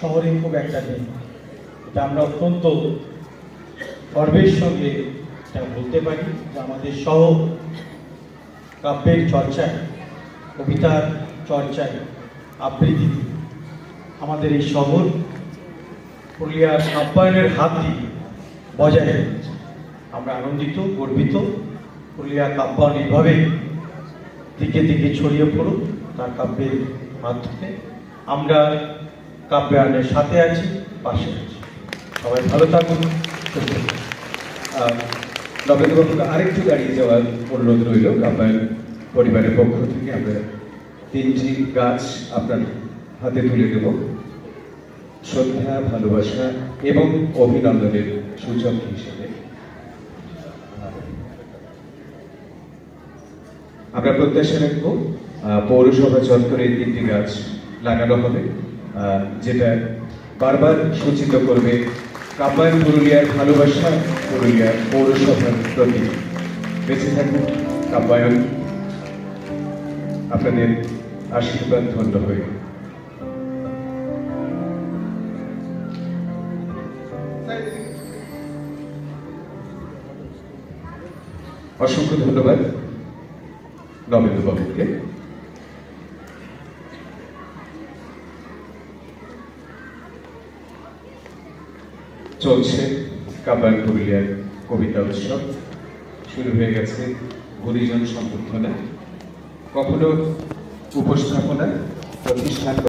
শহরে খুব একটা নেই। এটা আমরা অত্যন্ত গর্বের সঙ্গে এটা বলতে পারি যে আমাদের শহর কাব্যের চর্চায়, কবিতার চর্চায় আবৃত্তিতে আমাদের এই শহর পুরুলিয়ার আপ্যায়নের হাত দিয়ে বজায় রেখেছে। আমরা আনন্দিত, গর্বিত, পুরুলিয়া কাব্যায়ন এইভাবে দিকে দিকে ছড়িয়ে পড়ুক তার কাব্যের মাধ্যমে। আমরা কাব্যায়নের সাথে আছি, পাশে আছি। সবাই ভালো থাকুন। নবেন্দ্রবাবুকে আরেকটু দাঁড়িয়ে যাওয়ার অনুরোধ রইল কাব্যায়ন পরিবারের পক্ষ থেকে আমরা তিনটি গাছ আপনার হাতে তুলে দেব। শ্রদ্ধা, ভালোবাসা এবং অভিনন্দনের সূচক হিসেবে। আমরা প্রত্যাশা রাখব পৌরসভা চত্বরে তিনটি গাছ লাগানো হবে। যেটা বারবার সূচিত করবে কাব্যায়ন পুরুলিয়ার ভালোবাসা পুরুলিয়ার পৌরসভার প্রতি। বেঁচে থাকুন কাব্যায়ন আপনাদের আশীর্বাদ ধন্য হয়ে। অসংখ্য ধন্যবাদ নবেন্দ্রবাবুকে। চলছে কাব্যায়ন পুরুলিয়ার কবিতা উৎসব। শুরু হয়ে গেছে হরিজন সম্বর্ধনা কখনো উপস্থাপনা প্রতিষ্ঠান